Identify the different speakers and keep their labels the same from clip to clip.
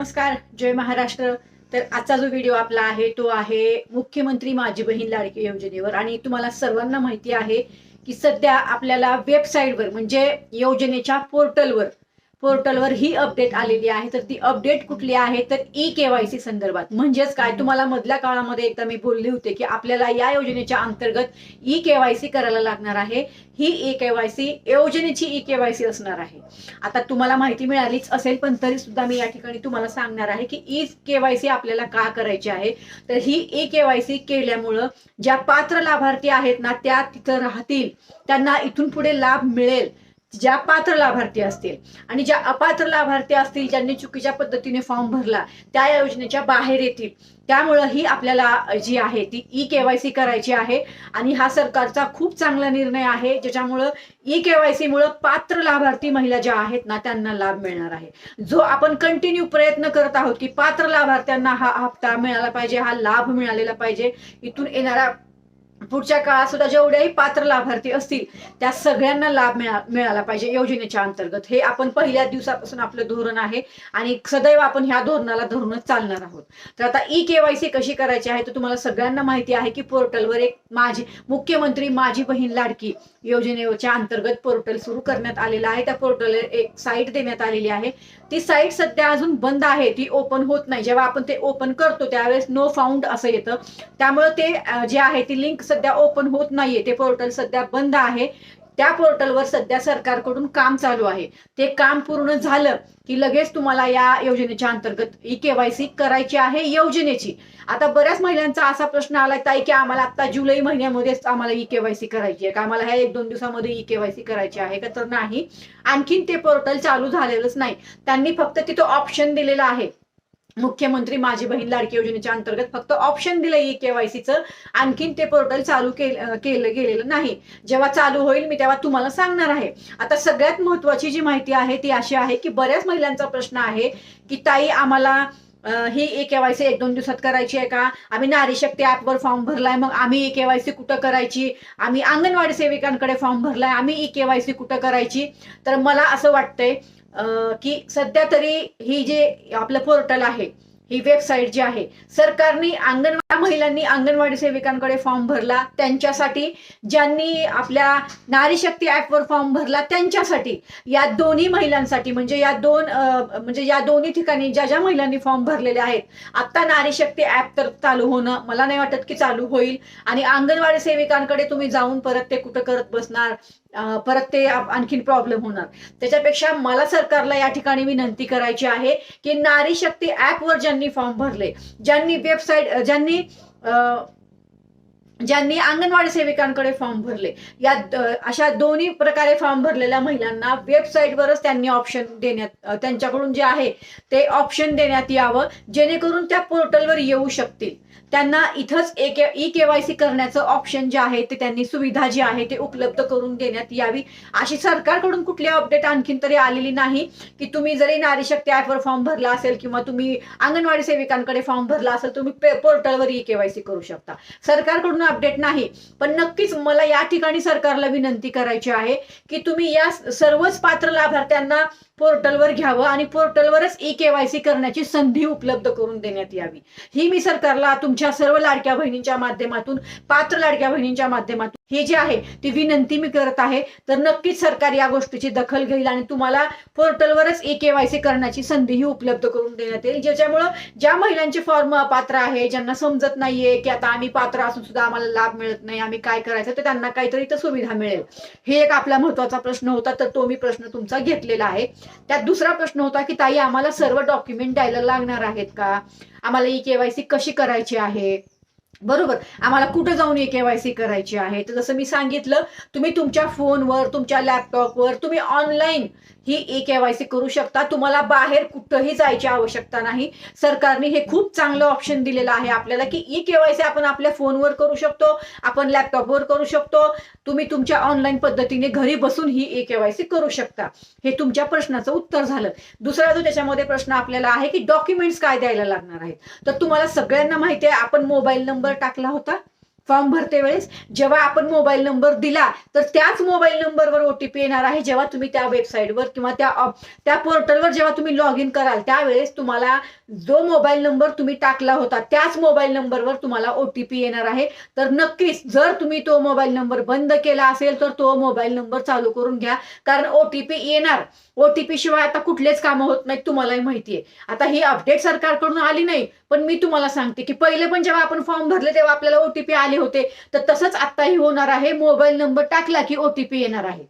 Speaker 1: नमस्कार जय महाराष्ट्र. तर आजचा जो व्हिडिओ आपला आहे तो आहे मुख्यमंत्री माझी बहीण लाडकी योजनेवर. आणि तुम्हाला सर्वांना माहिती आहे की सध्या आपल्याला वेबसाईटवर म्हणजे योजनेच्या पोर्टलवर पोर्टलवर ही अपडेट आलेली आहे. तर ती अपडेट कुठली आहे? तर ई केवायसी संदर्भात. म्हणजेच काय? तुम्हाला मधल्या काळामध्ये एकदा मी बोलले होते की आपल्याला या योजनेच्या अंतर्गत ई केवायसी करायला लागणार आहे. ही ई केवायसी योजनेची ई केवायसी असणार आहे. आता तुम्हाला माहिती मिळालीच असेल पण तरी सुद्धा मी या ठिकाणी तुम्हाला सांगणार आहे की ई केवायसी आपल्याला का करायची आहे? तर ही ई केवायसी केल्यामुळं ज्या पात्र लाभार्थी आहेत ना त्या तिथं राहतील. त्यांना इथून पुढे लाभ मिळेल. ज्या पात्र लाभार्थी असतील आणि ज्या अपात्र लाभार्थी असतील ज्यांनी चुकीच्या पद्धतीने फॉर्म भरला त्या योजनेच्या बाहेर येतील. त्यामुळं ही आपल्याला जी आहे ती ई केवायसी करायची आहे आणि हा सरकारचा खूप चांगला निर्णय आहे ज्याच्यामुळं ई केवायसी मुळे पात्र लाभार्थी महिला ज्या आहेत ना त्यांना लाभ मिळणार आहे. जो आपण कंटिन्यू प्रयत्न करत आहोत की पात्र लाभार्थ्यांना हा हप्ता मिळाला पाहिजे हा लाभ मिळालेला पाहिजे इथून येणाऱ्या पुढच्या काळात सुद्धा जेवढ्याही पात्र लाभार्थी असतील त्या सगळ्यांना लाभ मिळा मिळाला पाहिजे योजनेच्या अंतर्गत. हे आपण पहिल्या दिवसापासून आपलं धोरण आहे आणि सदैव आपण ह्या धोरणाला धरूनच चालणार आहोत. तर आता ई केवायसी कशी करायची आहे तर तुम्हाला सगळ्यांना माहिती आहे की पोर्टलवर एक माझी मुख्यमंत्री माझी बहीण लाडकी योजनेच्या अंतर्गत पोर्टल सुरू करण्यात आलेलं आहे. त्या पोर्टल एक साईट देण्यात आलेली आहे. ती साईट सध्या अजून बंद आहे. ती ओपन होत नाही. जेव्हा आपण ते ओपन करतो त्यावेळेस नो फाउंड असं येतं. त्यामुळे ते जे आहे ती लिंक सध्या ओपन होत नाहीये. ते पोर्टल सध्या बंद आहे. त्या पोर्टलवर सध्या सरकारकडून काम चालू आहे. ते काम पूर्ण झालं की लगेच तुम्हाला या योजनेच्या अंतर्गत ई केवायसी करायची आहे योजनेची. आता बऱ्याच महिलांचा असा प्रश्न आलाय ताई की आम्हाला आता जुलै महिन्यामध्येच आम्हाला ई केवायसी करायची आहे का? आम्हाला ह्या एक दोन दिवसामध्ये ई केवायसी करायची आहे का? तर नाही. आणखीन ते पोर्टल चालू झालेलंच नाही. त्यांनी फक्त तिथं ऑप्शन दिलेलं आहे. मुख्यमंत्री माझी बहीण लाडकी योजनेच्या अंतर्गत फक्त ऑप्शन दिलं ई केवायसीचं आणखीन ते पोर्टल चालू केलं केलं गेलेलं नाही. जेव्हा चालू होईल मी तेव्हा तुम्हाला सांगणार आहे. आता सगळ्यात महत्वाची जी माहिती आहे ती अशी आहे की बऱ्याच महिलांचा प्रश्न आहे की ताई आम्हाला ही ई केवायसी एक दोन दिवसात करायची आहे का? आम्ही नारी शक्ती ऍपवर फॉर्म भरलाय मग आम्ही ई केवायसी कुठं करायची? आम्ही अंगणवाडी सेविकांकडे फॉर्म भरलाय आम्ही ई केवायसी कुठं करायची? तर मला असं वाटतंय की सध्या तरी ही जे आपलं पोर्टल आहे ही वेबसाईट जी आहे सरकारने अंगणवाडी महिलांनी अंगणवाडी सेविकांकडे फॉर्म भरला त्यांच्यासाठी ज्यांनी आपल्या नारी शक्ती ऍपवर फॉर्म भरला त्यांच्यासाठी या दोन्ही महिलांसाठी म्हणजे या दोन म्हणजे या दोन्ही ठिकाणी ज्या ज्या महिलांनी फॉर्म भरलेले आहेत आता नारी शक्ती ऍप तर चालू होणं मला नाही वाटत की चालू होईल. आणि अंगणवाडी सेविकांकडे तुम्ही जाऊन परत ते कुठं करत बसणार परत ते आणखीन प्रॉब्लेम होणार. त्याच्यापेक्षा मला सरकारला या ठिकाणी विनंती करायची आहे की नारी शक्ती ऍपवर ज्यांनी फॉर्म भरले ज्यांनी वेबसाईट ज्यांनी ज्यांनी अंगणवाडी सेविकांकडे फॉर्म भरले या अशा दोन्ही प्रकारे फॉर्म भरलेल्या महिलांना वेबसाईटवरच त्यांनी ऑप्शन देण्यात त्यांच्याकडून जे आहे ते ऑप्शन देण्यात यावं जेणेकरून त्या पोर्टलवर येऊ शकतील. त्यांना इथंच एक ई केवायसी करण्याचं ऑप्शन जे आहे ते त्यांनी सुविधा जी आहे ते उपलब्ध करून देण्यात यावी. अशी सरकारकडून कुठली अपडेट आणखीन तरी आलेली नाही की तुम्ही जरी नारी शक्ती ऍपवर फॉर्म भरला असेल किंवा तुम्ही अंगणवाडी सेविकांकडे फॉर्म भरला असेल तुम्ही पोर्टलवर ई केवायसी करू शकता. सरकारकडून अपडेट नाही पण नक्कीच मला या ठिकाणी सरकारला विनंती करायची आहे की तुम्ही या सर्वच पात्र लाभार्थ्यांना पोर्टलवर घ्यावं आणि पोर्टलवरच ई केवायसी करण्याची संधी उपलब्ध करून देण्यात यावी. ही मी सरकारला तुमच्या सर्व लाडक्या बहिणींच्या माध्यमातून पात्र लाडक्या बहिणींच्या माध्यमातून ही जी आहे ती विनंती मी करत आहे. तर नक्कीच सरकार या गोष्टीची दखल घेईल आणि तुम्हाला पोर्टलवरच ई केवायसी करण्याची संधीही उपलब्ध करून देण्यात येईल. ज्याच्यामुळं ज्या महिलांचे फॉर्म पात्र आहे ज्यांना समजत नाहीये की आता आम्ही पात्र असून सुद्धा आम्हाला लाभ मिळत नाही आम्ही काय करायचं तर त्यांना काहीतरी तर सुविधा मिळेल. हे एक आपला महत्त्वाचा प्रश्न होता तर तो मी प्रश्न तुमचा घेतलेला आहे. त्यात दुसरा प्रश्न होता की ताई आम्हाला सर्व डॉक्युमेंट द्यायला लागणार आहेत का? आम्हाला ई केवायसी कशी करायची आहे? बरोबर. आम्हाला कुठं जाऊन ई केवायसी करायची आहे? तर जसं मी सांगितलं तुम्ही तुमच्या फोनवर तुमच्या लॅपटॉपवर तुम्ही ऑनलाईन ही ई केवायसी करू शकता. तुम्हाला बाहेर कुठंही जायची आवश्यकता नाही. सरकारने हे खूप चांगलं ऑप्शन दिलेलं आहे आपल्याला की ई केवायसी आपण आपल्या फोनवर करू शकतो आपण लॅपटॉपवर करू शकतो. तुम्ही तुमच्या ऑनलाईन पद्धतीने घरी बसून ही ई केवायसी करू शकता. हे तुमच्या प्रश्नाचं उत्तर झालं. दुसरा जो त्याच्यामध्ये प्रश्न आपल्याला आहे की डॉक्युमेंट्स काय द्यायला लागणार आहेत? तर तुम्हाला सगळ्यांना माहिती आहे आपण मोबाईल नंबर टाकला होता. फॉर्म भरते वेळेस जेव्हा आपण मोबाईल नंबर दिला तर त्याच मोबाईल नंबरवर ओटीपी येणार आहे जेव्हा तुम्ही त्या वेबसाईटवर किंवा त्या त्या पोर्टलवर जेव्हा तुम्ही लॉग इन कराल त्यावेळेस तुम्हाला जो मोबाईल नंबर तुम्ही टाकला होता त्याच मोबाईल नंबरवर तुम्हाला ओटीपी येणार आहे. तर नक्कीच जर तुम्ही तो मोबाईल नंबर बंद केला असेल तर तो मोबाईल नंबर चालू करून घ्या. कारण ओटीपी येणार. ओटीपी शिवाय आता कुठलेच कामं होत नाहीत तुम्हालाही माहिती आहे. आता ही अपडेट सरकारकडून आली नाही पण मी तुम्हाला सांगते की पहिले पण जेव्हा आपण फॉर्म भरले तेव्हा आपल्याला ओटीपी आले होते तर तसंच आत्ताही होणार आहे. मोबाईल नंबर टाकला की ओटीपी येणार आहे.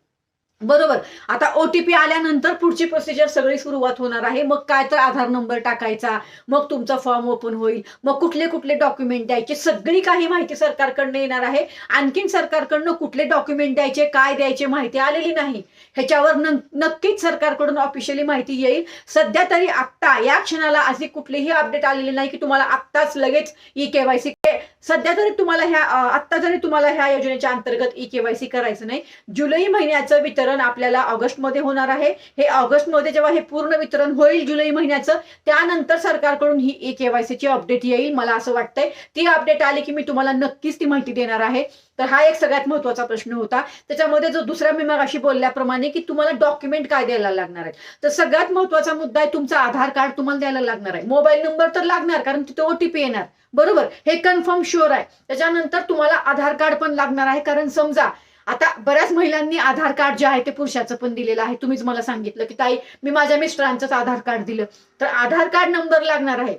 Speaker 1: बरोबर? आता ओटीपी आल्यानंतर पुढची प्रोसिजर सगळी सुरुवात होणार आहे. मग काय तर आधार नंबर टाकायचा मग तुमचा फॉर्म ओपन होईल मग कुठले कुठले डॉक्युमेंट द्यायचे सगळी काही माहिती सरकारकडनं येणार आहे. आणखीन सरकारकडनं कुठले डॉक्युमेंट द्यायचे काय द्यायचे माहिती आलेली नाही. ह्याच्यावर नक्कीच सरकारकडून ऑफिशियली माहिती येईल. सध्या तरी आत्ता या क्षणाला अशी कुठलीही अपडेट आलेली नाही की तुम्हाला आत्ताच लगेच ई केवायसी म्हणजे सध्या तरी तुम्हाला ह्या आत्ता जरी तुम्हाला ह्या योजनेच्या अंतर्गत ई केवायसी करायचं नाही जुलै महिन्याचं वितरण आपल्याला ऑगस्टमध्ये होणार आहे. हे ऑगस्टमध्ये जेव्हा हे पूर्ण वितरण होईल जुलै महिन्याचं त्यानंतर सरकारकडून ही ई केवायसीची अपडेट येईल मला असं वाटतंय. ती अपडेट आली की मी तुम्हाला नक्कीच ती माहिती देणार आहे. तर हा एक सगळ्यात महत्त्वाचा प्रश्न होता. त्याच्यामध्ये जो दुसऱ्या मी मग अशी बोलल्याप्रमाणे की तुम्हाला डॉक्युमेंट काय द्यायला लागणार आहे तर सगळ्यात महत्त्वाचा मुद्दा आहे तुमचा आधार कार्ड तुम्हाला द्यायला लागणार आहे. मोबाईल नंबर तर लागणार कारण तिथे ओटीपी येणार. बरोबर? हे कन्फर्म शुअर आहे. त्याच्यानंतर तुम्हाला आधार कार्ड पण लागणार आहे कारण समजा आता बऱ्याच महिलांनी आधार कार्ड जे आहे ते पुरुषाचं पण दिलेलं आहे. तुम्हीच मला सांगितलं की ताई मी माझ्या मिस्टरांचंच आधार कार्ड दिलं. तर आधार कार्ड नंबर लागणार आहे.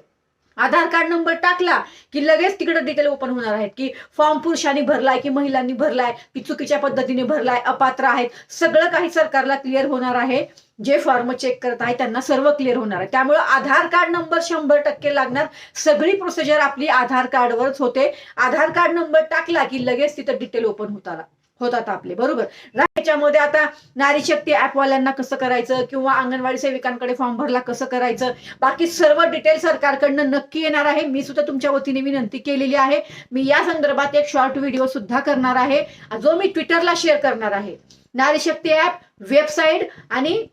Speaker 1: आधार कार्ड नंबर टाकला की लगेच तिकडे डिटेल ओपन होणार आहेत की फॉर्म पुरुषांनी भरलाय की महिलांनी भरलाय की चुकीच्या पद्धतीने भरलाय अपात्र आहेत सगळं काही सरकारला क्लिअर होणार आहे. जे फॉर्म चेक करत आहे त्यांना सर्व क्लिअर होणार आहे. त्यामुळे आधार कार्ड नंबर शंभर टक्के लागणार. सगळी प्रोसिजर आपली आधार कार्डवरच होते. आधार कार्ड नंबर टाकला की लगेच तिथं डिटेल ओपन होतात होतात आपले बरोबर? याच्यामध्ये आता नारी शक्ती ऍपवाल्यांना कसं करायचं किंवा अंगणवाडी सेविकांकडे फॉर्म भरला कसं करायचं? बाकी सर्व डिटेल सरकारकडनं नक्की येणार आहे. मी सुद्धा तुमच्या वतीने विनंती केलेली आहे. मी या संदर्भात एक शॉर्ट व्हिडिओ सुद्धा करणार आहे. जो मी ट्विटरला शेअर करणार आहे. नारी शक्ती ऍप वेबसाईट आणि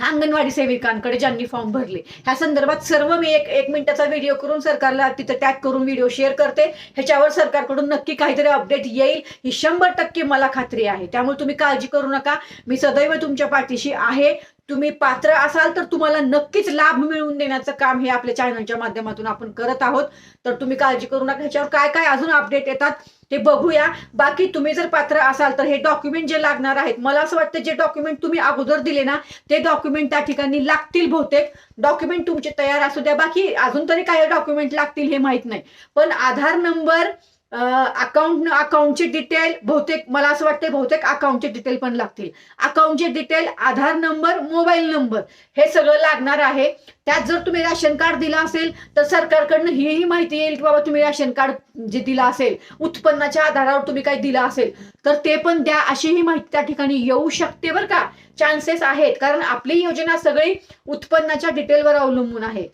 Speaker 1: अंगणवाडी सेविकांकडे ज्यांनी फॉर्म भरले. ह्या संदर्भात सर्व मी एक एक मिनिटाचा व्हिडिओ करून सरकारला तिथं टॅग करून व्हिडिओ शेअर करते. ह्याच्यावर सरकारकडून नक्की काहीतरी अपडेट येईल ही शंभर टक्के मला खात्री आहे. त्यामुळे तुम्ही काळजी करू नका. मी सदैव तुमच्या पाठीशी आहे. तुम्ही पात्र असाल तर तुम्हाला नक्कीच लाभ मिळवून देण्याचं काम हे आपल्या चॅनलच्या माध्यमातून आपण करत आहोत. तर तुम्ही काळजी करू नका. ह्याच्यावर काय काय अजून अपडेट येतात ते बघूया. बाकी तुम्ही जर पात्र असाल तर हे डॉक्युमेंट जे लागणार आहेत मला असं वाटतं जे डॉक्युमेंट तुम्ही अगोदर दिले ना ते डॉक्युमेंट त्या ठिकाणी लागतील बहुतेक. डॉक्युमेंट तुमचे तयार असू द्या. बाकी अजून तरी काही डॉक्युमेंट लागतील हे माहीत नाही. पण आधार नंबर अकाउंट अकाउंटची डिटेल बहुतेक मला असं वाटतं बहुतेक अकाउंटचे डिटेल पण लागतील. अकाउंटचे detail Aadhaar number mobile number हे सगळं लागणार आहे. त्यात जर तुम्ही राशन कार्ड दिलं असेल तर सरकारकडनं हीही माहिती येईल की बाबा तुम्ही राशन कार्ड जे दिलं असेल उत्पन्नाच्या आधारावर तुम्ही काही दिलं असेल तर ते पण द्या. अशीही माहिती त्या ठिकाणी येऊ शकते बरं का. चान्सेस आहेत. कारण आपली योजना सगळी उत्पन्नाच्या डिटेलवर अवलंबून आहे.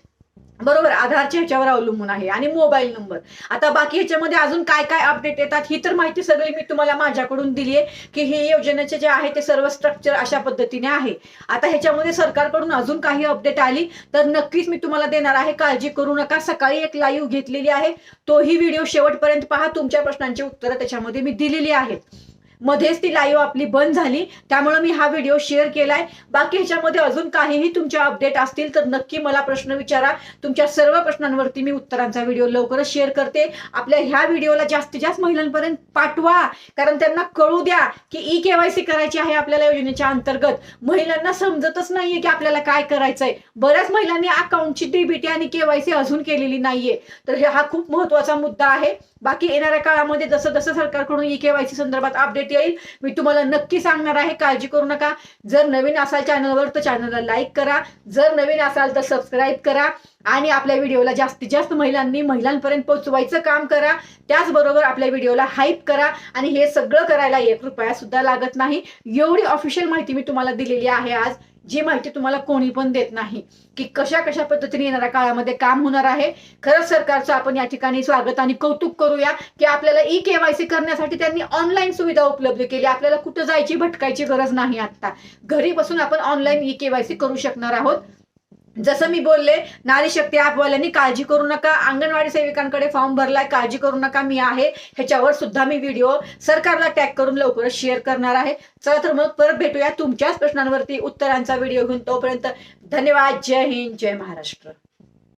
Speaker 1: बरोबर आधारच्या ह्याच्यावर अवलंबून आहे आणि मोबाईल नंबर. आता बाकी ह्याच्यामध्ये अजून काय काय अपडेट येतात ही तर माहिती सगळी मी तुम्हाला माझ्याकडून दिली आहे की हे योजनेचे जे आहे ते सर्व स्ट्रक्चर अशा पद्धतीने आहे. आता ह्याच्यामध्ये सरकारकडून अजून काही अपडेट आली तर नक्कीच मी तुम्हाला देणार आहे काळजी करू नका. सकाळी एक लाईव्ह घेतलेली आहे तोही व्हिडिओ शेवटपर्यंत पहा तुमच्या प्रश्नांची उत्तरं त्याच्यामध्ये मी दिलेली आहेत. मध्येच ती लाईव्ह आपली बंद झाली. त्यामुळे मी हा व्हिडिओ शेअर केलाय. बाकी ह्याच्यामध्ये अजून काहीही तुमच्या अपडेट असतील तर नक्की मला प्रश्न विचारा. तुमच्या सर्व प्रश्नांवरती मी उत्तरांचा व्हिडिओ लवकरच शेअर करते. आपल्या ह्या व्हिडिओला जास्तीत जास्त महिलांपर्यंत पाठवा. कारण त्यांना कळू द्या की ई केवायसी करायची आहे आपल्याला योजनेच्या अंतर्गत. महिलांना समजतच नाहीये की आपल्याला काय करायचंय. बऱ्याच महिलांनी अकाउंटची डीबीटी आणि केवायसी अजून केलेली नाहीये. तर हा खूप महत्त्वाचा मुद्दा आहे. बाकी येणाऱ्या काळामध्ये जसं जसं सरकारकडून ई केवायसी संदर्भात अपडेट अपडेट येईल. मी तुम्हाला नक्की सांगणार आहे काळजी करू नका. जर नवीन असाल चॅनलवर तर चॅनलला लाईक करा. जर नवीन असाल तर सबस्क्राईब करा. आणि आपल्या व्हिडिओला जास्तीत जास्त महिलांनी महिलांपर्यंत पोहोचवायचं काम करा. त्याचबरोबर आपल्या व्हिडिओला हाईप करा. आणि हे सगळं करायला एक रुपया सुद्धा लागत नाही. एवढी ऑफिशियल माहिती मी तुम्हाला दिलेली आहे आज जी माहिती तुम्हाला कोणी पण देत नाही. की कशा कशा पद्धतीने येणाऱ्या काळामध्ये काम होणार आहे. खरंच सरकारचं आपण या ठिकाणी स्वागत आणि कौतुक करूया की आपल्याला ई केवायसी करण्यासाठी त्यांनी ऑनलाईन सुविधा उपलब्ध केली. आपल्याला कुठं जायची भटकायची गरज नाही आता घरी बसून आपण ऑनलाईन ई केवायसी करू शकणार आहोत. जसं मी बोलले नारी शक्ती ॲपवाल्यांनी काळजी करू नका. अंगणवाडी सेविकांकडे फॉर्म भरलाय काळजी करू नका. मी आहे. ह्याच्यावर सुद्धा मी व्हिडिओ सरकारला टॅग करून लवकरच शेअर करणार आहे. चला तर मग परत भेटूया तुमच्याच प्रश्नांवरती. उत्तरांचा व्हिडिओ घेऊन तोपर्यंत धन्यवाद. जय हिंद जय महाराष्ट्र.